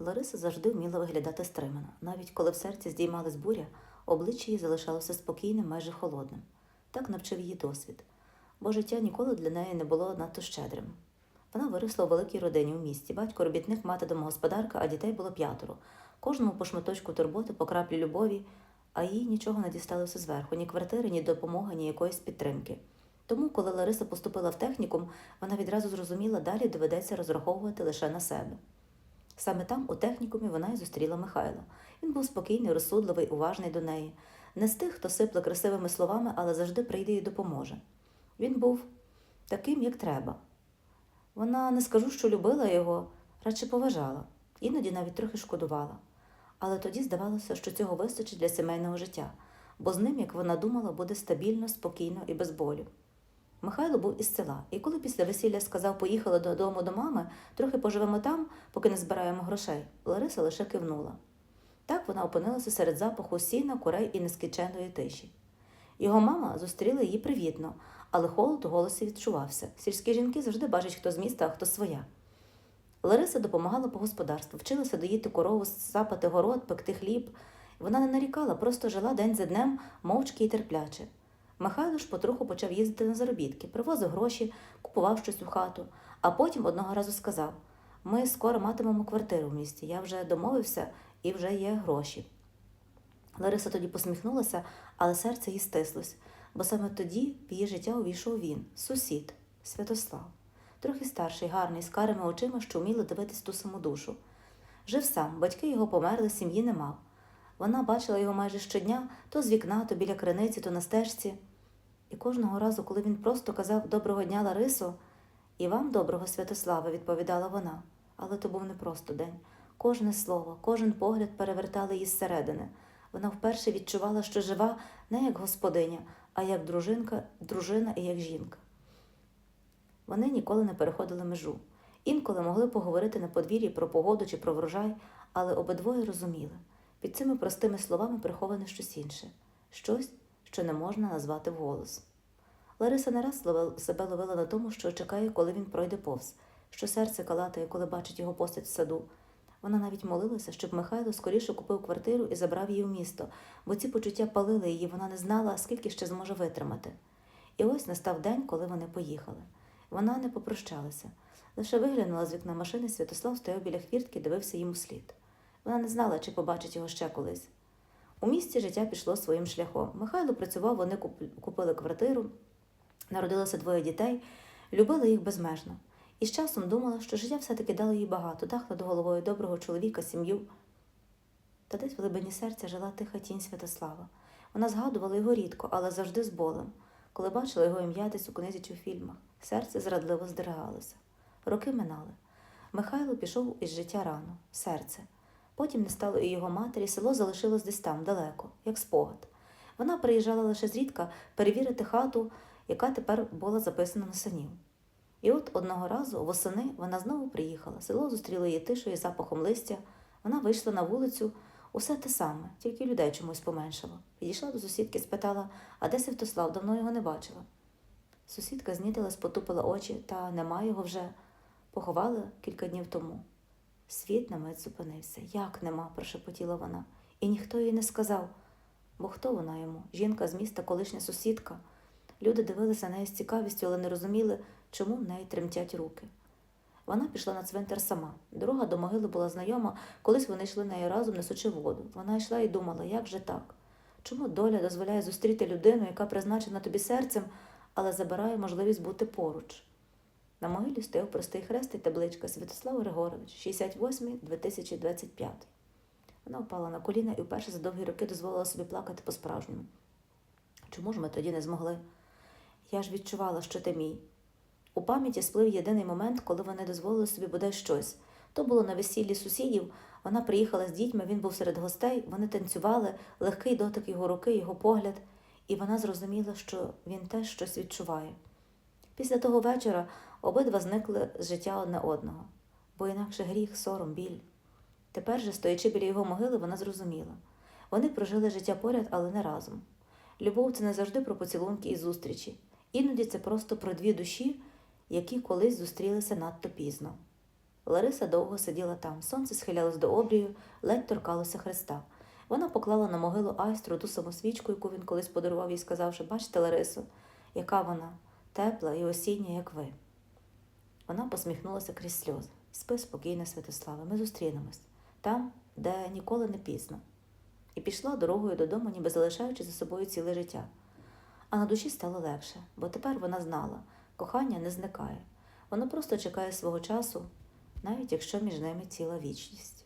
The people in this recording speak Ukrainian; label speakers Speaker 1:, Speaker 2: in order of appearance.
Speaker 1: Лариса завжди вміла виглядати стримано. Навіть коли в серці здіймалась буря, обличчя її залишалося спокійним, майже холодним. Так навчив її досвід, бо життя ніколи для неї не було надто щедрим. Вона виросла у великій родині у місті. Батько робітник, мати домогосподарка, а дітей було п'ятеро. Кожному по шматочку турботи, по краплі любові, а їй нічого не дісталося зверху, ні квартири, ні допомоги, ні якоїсь підтримки. Тому, коли Лариса поступила в технікум, вона відразу зрозуміла, далі доведеться розраховувати лише на себе. Саме там, у технікумі, вона й зустріла Михайла. Він був спокійний, розсудливий, уважний до неї. Не з тих, хто сипле красивими словами, але завжди прийде і допоможе. Він був таким, як треба. Вона не скажу, що любила його, радше поважала, іноді навіть трохи шкодувала. Але тоді здавалося, що цього вистачить для сімейного життя, бо з ним, як вона думала, буде стабільно, спокійно і без болю. Михайло був із села, і коли після весілля сказав, поїхали додому до мами, трохи поживемо там, поки не збираємо грошей, Лариса лише кивнула. Так вона опинилася серед запаху сіна, курей і нескінченної тиші. Його мама зустріла її привітно, але холод у голосі відчувався. Сільські жінки завжди бачать, хто з міста, а хто своя. Лариса допомагала по господарству, вчилася доїти корову, сапати город, пекти хліб. Вона не нарікала, просто жила день за днем, мовчки і терпляче. Михайло ж потроху почав їздити на заробітки, привозив гроші, купував щось у хату, а потім одного разу сказав: Ми скоро матимемо квартиру в місті. Я вже домовився і вже є гроші. Лариса тоді посміхнулася, але серце їй стислось, бо саме тоді в її життя увійшов він, сусід, Святослав, трохи старший, гарний, з карими очима, що вміли дивитись ту саму душу. Жив сам, батьки його померли, сім'ї не мав. Вона бачила його майже щодня то з вікна, то біля криниці, то на стежці. І кожного разу, коли він просто казав Доброго дня, Ларисо, і вам доброго Святослава, відповідала вона. Але то був не просто день. Кожне слово, кожен погляд перевертали її зсередини. Вона вперше відчувала, що жива не як господиня, а як дружинка, дружина і як жінка. Вони ніколи не переходили межу. Інколи могли поговорити на подвір'ї про погоду чи про врожай, але обидвоє розуміли під цими простими словами приховане щось інше, щось, що не можна назвати вголос. Лариса не раз себе ловила на тому, що чекає, коли він пройде повз, що серце калатає, коли бачить його постать в саду. Вона навіть молилася, щоб Михайло скоріше купив квартиру і забрав її в місто, бо ці почуття палили її, вона не знала, скільки ще зможе витримати. І ось настав день, коли вони поїхали. Вона не попрощалася. Лише виглянула з вікна машини, Святослав стояв біля хвіртки, дивився їм услід. Вона не знала, чи побачить його ще колись. У місті життя пішло своїм шляхом. Михайло працював, вони купили квартиру, народилося двоє дітей, любила їх безмежно. І з часом думала, що життя все-таки дало їй багато, дах над головою доброго чоловіка, сім'ю. Та десь в глибині серця жила тиха тінь Святослава. Вона згадувала його рідко, але завжди з болем. Коли бачила його ім'я десь у книзі чи в фільмах, серце зрадливо здригалося. Роки минали. Михайло пішов із життя рано, серце. Потім не стало і його матері, село залишилось десь там, далеко, як спогад. Вона приїжджала лише зрідка перевірити хату, яка тепер була записана на санів. І от одного разу, восени, вона знову приїхала. Село зустріло її тишою, запахом листя. Вона вийшла на вулицю, усе те саме, тільки людей чомусь поменшало. Підійшла до сусідки, спитала, а де Святослав, давно його не бачила. Сусідка знітилась, потупила очі, та нема його вже. Поховали кілька днів тому. Світ на мить зупинився. Як нема? прошепотіла вона. І ніхто їй не сказав. Бо хто вона йому? Жінка з міста, колишня сусідка. Люди дивилися на неї з цікавістю, але не розуміли, чому в неї тремтять руки. Вона пішла на цвинтар сама. Дорога до могили була знайома, колись вони йшли нею разом, несучи воду. Вона йшла і думала, як же так? Чому доля дозволяє зустріти людину, яка призначена тобі серцем, але забирає можливість бути поруч? На могилі стояв простий хрест і табличка Святослав Григорович, 68-2025. Вона впала на коліна і вперше за довгі роки дозволила собі плакати по-справжньому. Чому ж ми тоді не змогли? Я ж відчувала, що ти мій. У пам'яті сплив єдиний момент, коли вони дозволили собі бодай щось. То було на весіллі сусідів. Вона приїхала з дітьми, він був серед гостей, вони танцювали, легкий дотик його руки, його погляд, і вона зрозуміла, що він теж щось відчуває. Після того вечора обидва зникли з життя одне одного, бо інакше гріх, сором, біль. Тепер же, стоячи біля його могили, вона зрозуміла. Вони прожили життя поряд, але не разом. Любов це не завжди про поцілунки і зустрічі. Іноді це просто про дві душі, які колись зустрілися надто пізно. Лариса довго сиділа там, сонце схилялось до обрію, ледь торкалося хреста. Вона поклала на могилу айстру ту саму свічку, яку він колись подарував їй, сказавши, бачите, Ларисо, яка вона тепла і осіння, як ви. Вона посміхнулася крізь сльози. Спи спокійно, Святославе, ми зустрінемось там, де ніколи не пізно. І пішла дорогою додому, ніби залишаючи за собою ціле життя. А на душі стало легше, бо тепер вона знала, кохання не зникає. Воно просто чекає свого часу, навіть якщо між ними ціла вічність.